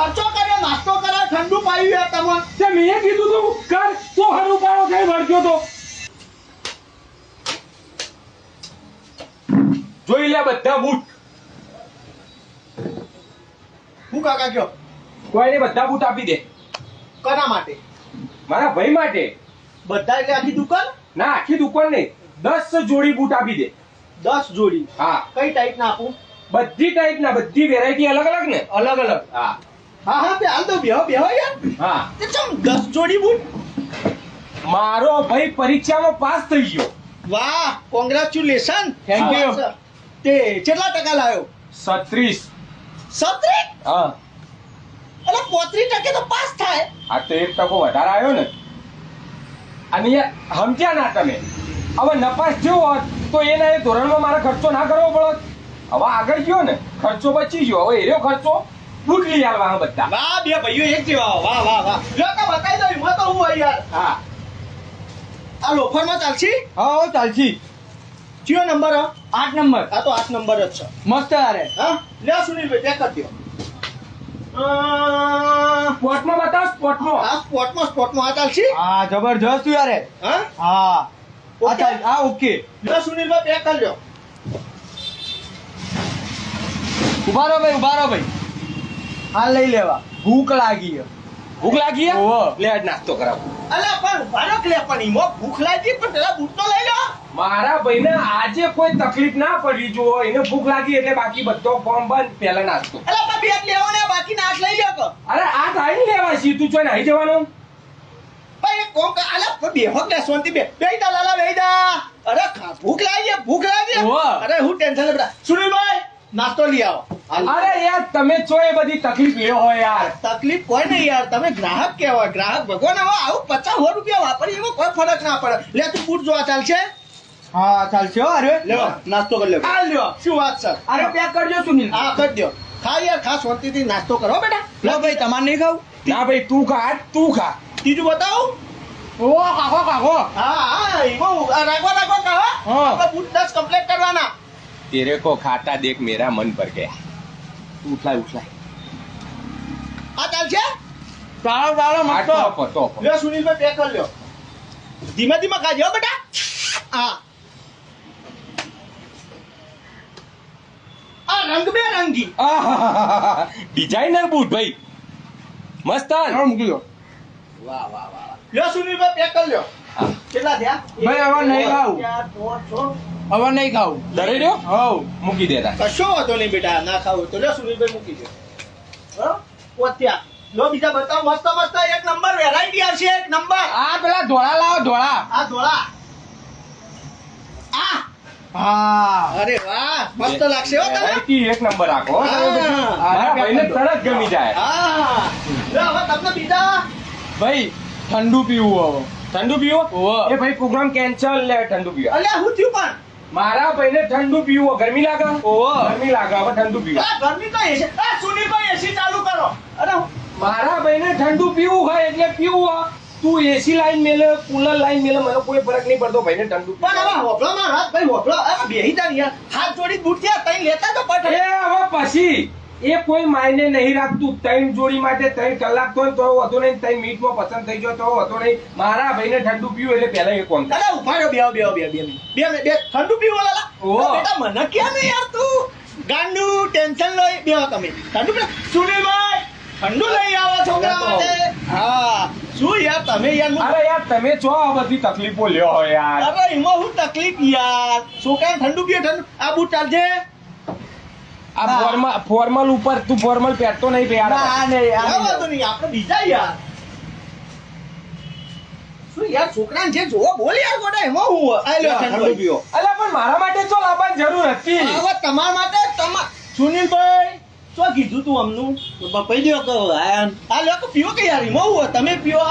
ખર્ચો કર્યો નાસ્તો કર્યો ઠંડુ પાયું યાર તમે તે મેં કીધું તું કર તો હરું પાડો કઈ વળગ્યો તો. જોઈ લે બધા બૂટ. હું કાકા કયો? કોઈને બધા બૂટ આપી દે. કના માટે? મારા ભાઈ માટે. બધા એટલે આખી દુકાન? ના આખી દુકાન નહીં. દસ જોડી બૂટ આપી દે. દસ જોડી? હા. કઈ ટાઈપ ના આપું? બધી ટાઈપ ના બધી વેરાયટી અલગ અલગ ને? અલગ અલગ હા. હા હા તે હાલ તો બેહો બેહો યાર. હા. તે ચમ દસ જોડી બૂટ? મારો ભાઈ પરીક્ષામાં પાસ થઈ ગયો. વાહ કોંગ્રેચ્યુલેશન. થેન્ક યુ તે કેટલા ટકા લાવ્યો છત્રીસ. સત્રી હા. એટલે પોત્રી ટકે તો પાસ થાય. આ તો એક ટકો વધારે આવ્યો ને. અને યાર સમજ્યા ના તમે. હવે નપાસ થયો હોત તો એના એ ધોરણમાં મારે ખર્ચો ના કરવો પડત. હવે આગળ ગયો ને ખર્ચો બચી ગયો. હવે એનો ખર્ચો. લઈ આવવા બધા. વાહ બે ભાઈઓ એક જેવા. વાહ વાહ વાહ. જો તો બતાવી દો એમાં તો હું યાર. હા. આ લોફરમાં ચાલશી? હા ચાલશી. કયો નંબર હા? આઠ નંબર. આ તો આઠ નંબર જ છે. મસ્ત યાર હા? લે સુનિલભાઈ પેક કરી દો. સ્પોટમાં બતાવ સ્પોટમાં. આ સ્પોટમાં સ્પોટમાં આ ચાલશે? હા જબરજસ્ત યાર હા? હા. આ ચાલ હા ઓકે. લે સુનિલભાઈ પેક કરી લો ઊભા રહો ભાઈ ઊભા રહો ભાઈ. હા લઈ લેવા. ભૂખ લાગી. ભૂખ લાગી. લે નાસ્તો કરાવો. અલા પણ બાળક લે પણ ઈમો ભૂખ લાગી પણ પેલા બૂટ તો લઈ લો. મારા ભાઈને આજે કોઈ તકલીફ ના પડી જો એને ભૂખ લાગી એટલે બાકી બધો ફોર્મ બંધ પહેલા નાસ્તો. અલા પણ બેગ લેવો ને બાકી નાસ લઈ લો અરે આ થાય લેવા સીધું છો ને આવી જવાનું? ભાઈ કોમ કર અલ્યા પણ બેહો કે સોંતી બે. બેહી જા લાલા બેહી જા. અરે ખા ભૂખ લાગી ભૂખ લાગી. અરે હું ટેન્શન લેબડા બેટા સુનિલભાઈ નાસ્તો લઈ આવો. અરે યાર તમે છો એ બધી તકલીફ લ્યો હો યાર. તકલીફ કોઈ નહીં યાર તમે ગ્રાહક કેવા ગ્રાહક ભગવાન હવે આવું પચાસ સો રૂપિયા વાપરી એવો કોઈ ફરક ના પડે. લે તું બૂટ જોવા ચાલશે? હા ચાલશે અરે. લ્યો નાસ્તો કરી લ્યો હા લ્યો. શું વાત સર અરે પેક કરજો સુનિલ. હા કરજો ખા યાર ખા શાંતિથી નાસ્તો કરો બેટા. લો ભાઈ તમારે નહીં ખાવું? ના ભાઈ તું ખા તું ખા. ત્રીજું બતાવું? ઓ કાકો કાકો. હા હા એવો રાખો રાખો હા. બૂટ દસ કમ્પ્લીટ કરવાના. તેરે કો ખાતા દેખ મેરા મન પર ગયા. ઉઠલાય ઉઠલાય આ ચાલશે તાળો તાળો મસ્તો. આપો તો લ્યો સુનિલભાઈ પેક કર લ્યો. ધીમે ધીમે ખાજો બેટા. હા. આ રંગબેરંગી ડિઝાઇનર બૂટ ભાઈ. મસ્ત હા મૂકી દો. વાહ વાહ વાહ લ્યો સુનિલભાઈ પેક કર લ્યો. કેટલા થયા? ભાઈ હવે નહીં લાવું. 4 5 6 હવે નહીં ખાવું. ડરે રહ્યો? હવ. મૂકી દેતા. કશો વાંધો નહીં બેટા ના ખાવું તો લ્યો સુરેશભાઈ મૂકી દે. હા? પોત્યા. લો બીજા બતાવો મસ્ત મસ્ત એક નંબર વેરાયટી આવશે એક નંબર. આ પેલા ધોળા લાવો ધોળા. આ ધોળા. આ. હા. અરે વાહ મસ્ત લાગશે હો તને. એક નંબર રાખો મારા ભાઈને તરત ગમી જાય. હા. હવે તમને બીજા. ભાઈ ઠંડુ પીવું હવે. ઠંડુ પીવો. એ ભાઈ પ્રોગ્રામ કેન્સલ લે ઠંડુ પીવો. અલ્યા હું થયું પણ? મારા ભાઈને ઠંડુ પીવો. ગરમી લાગે? ઓહો. ગરમી લાગે હવે ઠંડુ પીવો. ગરમી તો એસી આ સુનિલભાઈ એસી ચાલુ કરો. અરે મારા ભાઈને ઠંડુ પીવું હોય એટલે પીવું તું એસી લાઈન મેલે કુલર લાઈન મેલે મને કોઈ ફરક નહીં પડતો ભાઈને ઠંડુ પણ હવે હોભળો માં રાત ભાઈ હોપલો હવે બેહી જા હાથ જોડી બૂટ થયા તઈ લેતા તો એ હે હવે પછી. એ કોઈ માયને નહીં રાખતું. ત્રણ જોડી માટે ત્રણ કલાક તો તો હતો નહીં. ત્રણ મિનિટમાં પસંદ થઈ ગયો તો હતો નહીં. મારા ભાઈને ઠંડુ પીવું એટલે પહેલા એ કોણ દાદા ઊભા રહ્યો બે બે બે બે બે બે ઠંડુ પીવો લાલા. બેટા મને ક્યાં નહીં યાર તું ગાંડુ ટેન્શન લો બે તમે. ઠંડુ. સુનિલભાઈ ઠંડુ લઈ આવો છોકરા માટે. હા. શું યાર તમે યાર અરે યાર તમે છો આ બધી તકલીફો લ્યો યાર. અરે એમાં હું તકલીફ યાર? છોકરા ઠંડુ પીએ ઠંડુ આ બુટ ચાલશે આ ફોર્મલ ફોર્મલ ઉપર તું ફોર્મલ પહેરતો નહીં ના પહેર આ નહીં આ આ નહીં. આપણે બીજા યાર. શું યાર છોકરાને જે જોવો બોલ યાર ગોડા એમાં હું હોય? આ લ્યો પીવો પણ મારા માટે તો લાવવાની જરૂર હતી. હવે તમારા માટે તમા સુનિલભાઈ શું કીધું તું અમનું? બપાઈ દો કહો આ લોકો પીવો કે યાર એમાં હું તમે પીવો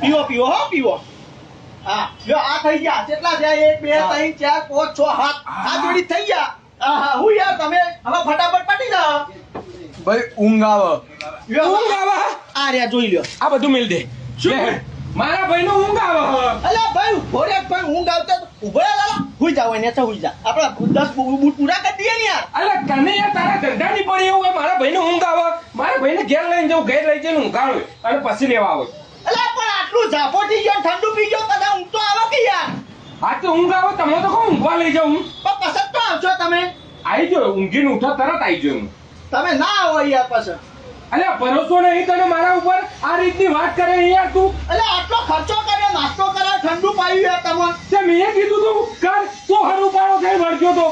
પીવો પીવો હો પીવો હા. લ્યો આ થઈ ગયા. કેટલા થયા? એક બે ત્રણ ચાર પાંચ છ સાત. આ જોડી થઈ ગયા. હા યાર તમે? હવે ફટાફટ પટી જાઓ ભાઈ ઊંઘ આવે. ઊંઘ આવે? આ રહ્યા જોઈ લ્યો. આ બધું મિલ દે. શું? મારા ભાઈ ઊંઘ આવે અલ્યા ભાઈ ઊભો રે પણ ઊંઘ આવતા ઊભો રે લાલા. હુઈ જાવ એને તો હુઈ જા. આપણે દસ બૂટ પૂરા કરી દઈએ ને યાર. અલ્યા તને યાર તારા ધંધાની પડી એવું હોય મારા ભાઈને ઊંઘ આવે. મારા ભાઈને ઘેર લઈને જાઉં ઘેર લઈ જઈને ઊંઘાડું. અને પછી લેવા આવું. અલ્યા પણ આટલું ઝાપોટી ગયો ઠંડુ પી ગયો યાર. તો ઊંઘ આવે તમે તો કહું ઊંઘવા લઈ જાઉં. પણ પસંદ તો આવશો તમે. આવી જો ઊંઘીને ઉઠો તરત આવી જો તમે ના આવો યાર પસંદ અલ્યા ભરોસો નહીં તને મારા ઉપર? આ રીતની વાત કરે યાર તું. એટલે આટલો ખર્ચો કર્યો નાસ્તો કર્યો ઠંડુ પાયું યાર તમને તે મેં કીધું તું કર તું હરું પાડો કઈ વળગ્યો તો.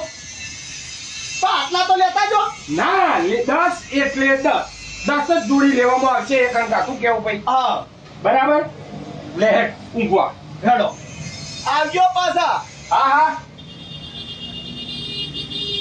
તો આટલા તો લેતા જો. ના દસ એટલે દસ. દસ જ જોડી લેવામાં આવશે એક અંકા તું કેવું ભાઈ? હા. બરાબર? લે ઊંઘવા. હેડો. આવજો પાછા. હા હા.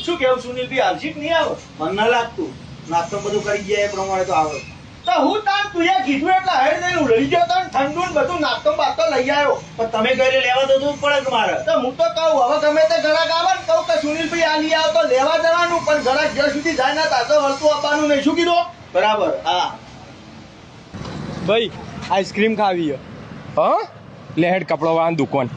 શું કેવું સુનિલભાઈ આવશે કે નહીં આવો? મને ના લાગતું. નાસ્તો બધું કરી ગયા એ પ્રમાણે તો આવે. તો હું તાર તુંએ કીધું એટલે હેડ દઈને ઉડળી ગયો તને ઠંડુ ને બધું નાસ્તો બાતો લઈ આવ્યો. પણ તમે ઘરે લેવા તો જવું પડે મારે. તો હું તો કહું હવે ગમે તે ઘરાક આવે ને કહું કે સુનિલભાઈ આ લઈ આવતો લેવા જવાનું પણ ઘરાક જ્યાં સુધી જાય ના તાતો તો વળતું આપવાનું નહીં. શું કીધું? બરાબર હા. ભાઈ આઈસ્ક્રીમ ખાવી હા? લે હેડ કપડો વાળાની દુકાન.